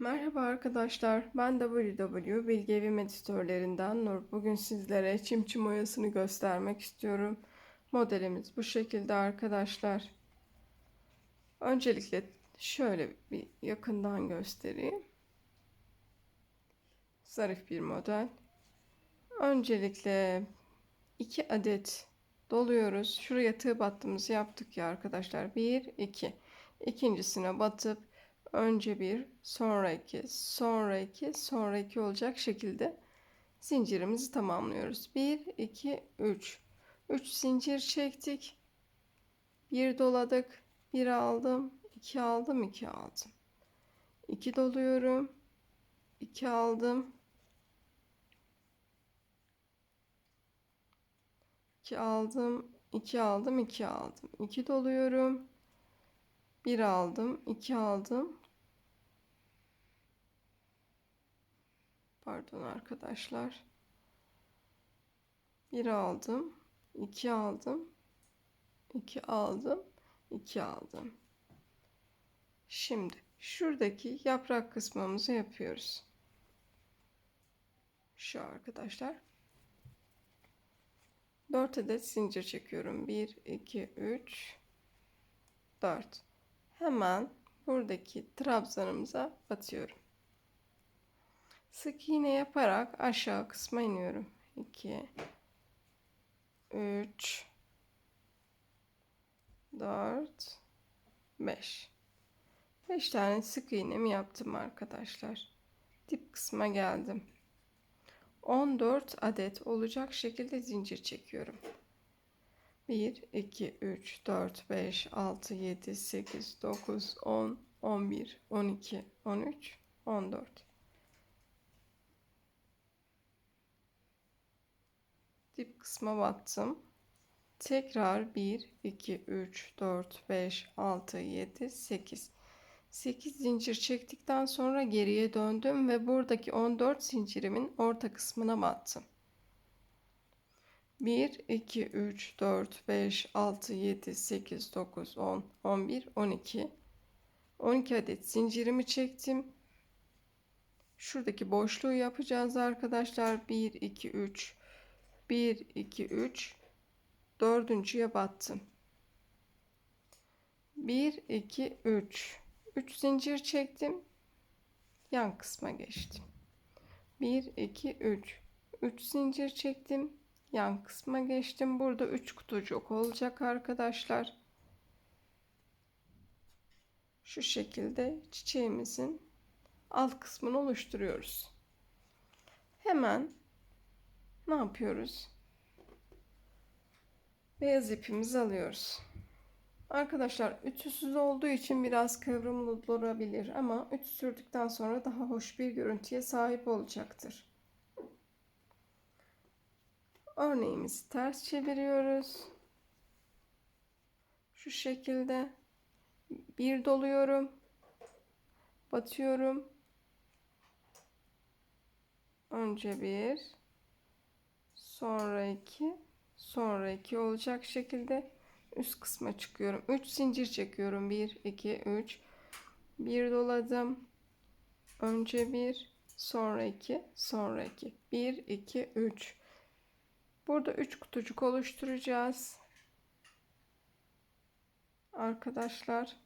Merhaba arkadaşlar, ben WW Bilgi Evim Editörlerinden Nur. Bugün sizlere çim çim oyasını göstermek istiyorum. Modelimiz bu şekilde arkadaşlar. Öncelikle şöyle bir yakından göstereyim. Zarif bir model. Öncelikle iki adet doluyoruz. Şuraya tığ battığımızı yaptık ya arkadaşlar. Bir, iki. İkincisine batıp önce bir, sonra iki, sonra iki, sonra iki olacak şekilde zincirimizi tamamlıyoruz. 1, 2, 3. 3 zincir çektik. Bir doladık. Bir aldım. 2 aldım. 2 aldım. 2 doluyorum. 2 aldım. 2 aldım. 2 aldım. 2 aldım. 2 doluyorum. 1 aldım. 2 aldım. Pardon arkadaşlar. 1 aldım. 2 aldım. 2 aldım. 2 aldım. Şimdi şuradaki yaprak kısmımızı yapıyoruz. Şu arkadaşlar. 4 adet zincir çekiyorum. 1 2 3 4. Hemen buradaki trabzanımıza batıyorum. Sık iğne yaparak aşağı kısma iniyorum. 2 3 4 5 5 tane sık iğnemi yaptım arkadaşlar. Dip kısma geldim. 14 adet olacak şekilde zincir çekiyorum. 1 2 3 4 5 6 7 8 9 10 11 12 13 14 dip kısma battım. Tekrar 1, 2, 3, 4, 5, 6, 7, 8. 8 zincir çektikten sonra geriye döndüm ve buradaki 14 zincirimin orta kısmına battım. 1, 2, 3, 4, 5, 6, 7, 8, 9, 10, 11, 12. 12 adet zincirimi çektim. Şuradaki boşluğu yapacağız arkadaşlar. 1, 2, 3, 1 2 3 dördüncüye battım. 1 2 3 3 zincir çektim. Yan kısma geçtim. 1 2 3 3 zincir çektim. Yan kısma geçtim. Burada 3 kutucuk olacak arkadaşlar. Şu şekilde çiçeğimizin alt kısmını oluşturuyoruz. Hemen ne yapıyoruz? Beyaz ipimizi alıyoruz. Arkadaşlar ütüsüz olduğu için biraz kıvrımlı durabilir ama ütü sürdükten sonra daha hoş bir görüntüye sahip olacaktır. Örneğimizi ters çeviriyoruz. Şu şekilde bir doluyorum. Batıyorum. Önce bir, sonra 2 sonra 2 olacak şekilde üst kısma çıkıyorum. 3 zincir çekiyorum. 1 2 3 bir doladım. Önce 1 sonra 2 sonra 2 1 2 3 burada 3 kutucuk oluşturacağız. Arkadaşlar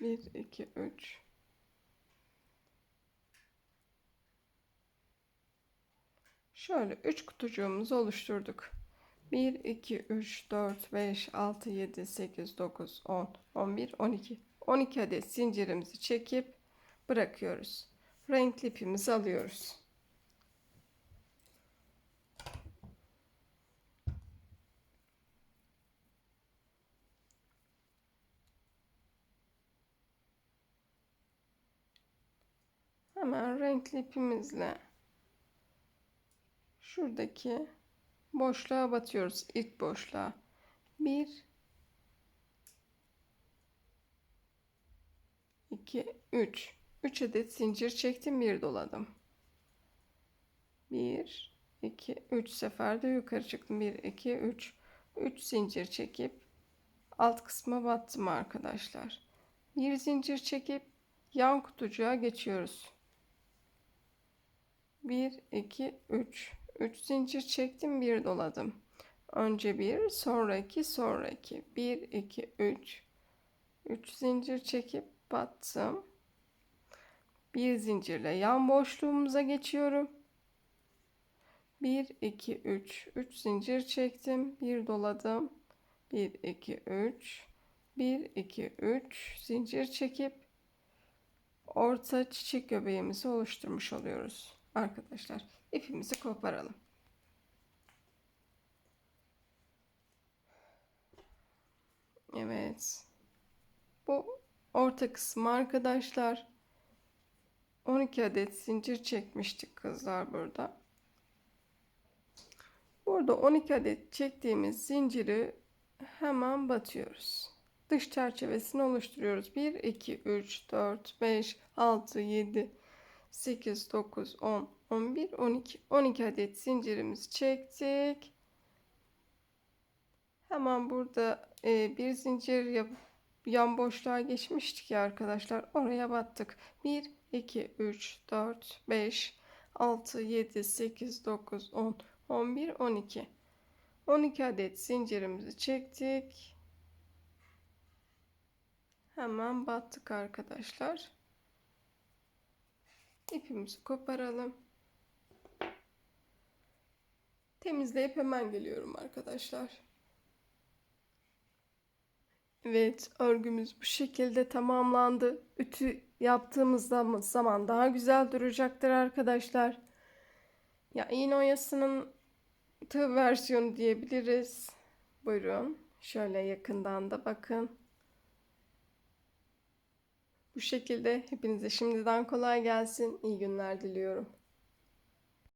1 2 3 Şöyle 3 kutucuğumuzu oluşturduk. 1 2 3 4 5 6 7 8 9 10 11 12 12 adet zincirimizi çekip bırakıyoruz. Renkli ipimizi alıyoruz. Hemen renkli ipimizle şuradaki boşluğa batıyoruz ilk boşluğa bir iki üç üç adet zincir çektim bir doladım bir 2 3 seferde yukarı çıktım. 1 2 3 3 zincir çekip alt kısma battım arkadaşlar. Bir zincir çekip yan kutucuğa geçiyoruz. 1 2 3 3 zincir çektim, bir doladım. Önce bir, sonra iki, sonra iki. 1 2 3 3 zincir çekip battım. Bir zincirle yan boşluğumuza geçiyorum. 1 2 3 3 zincir çektim, bir doladım. 1 2 3 1 2 3 zincir çekip orta çiçek göbeğimizi oluşturmuş oluyoruz arkadaşlar. İpimizi koparalım. Evet. Bu orta kısmı arkadaşlar. 12 adet zincir çekmiştik kızlar burada. Burada 12 adet çektiğimiz zinciri hemen batıyoruz. Dış çerçevesini oluşturuyoruz. 1, 2, 3, 4, 5, 6, 7, 8, 9, 10, 11, 12. 12 adet zincirimizi çektik. Hemen burada e, bir zincir yapıp yan boşluğa geçmiştik ya arkadaşlar. Oraya battık. 1, 2, 3, 4, 5, 6, 7, 8, 9, 10, 11, 12. 12 adet zincirimizi çektik. Hemen battık arkadaşlar. İpimizi koparalım. Temizleyip hemen geliyorum arkadaşlar. Evet, örgümüz bu şekilde tamamlandı. Ütü yaptığımız zaman daha güzel duracaktır arkadaşlar. Ya iğne oyasının tığ versiyonu diyebiliriz. Buyurun. Şöyle yakından da bakın. Bu şekilde hepinize şimdiden kolay gelsin. İyi günler diliyorum.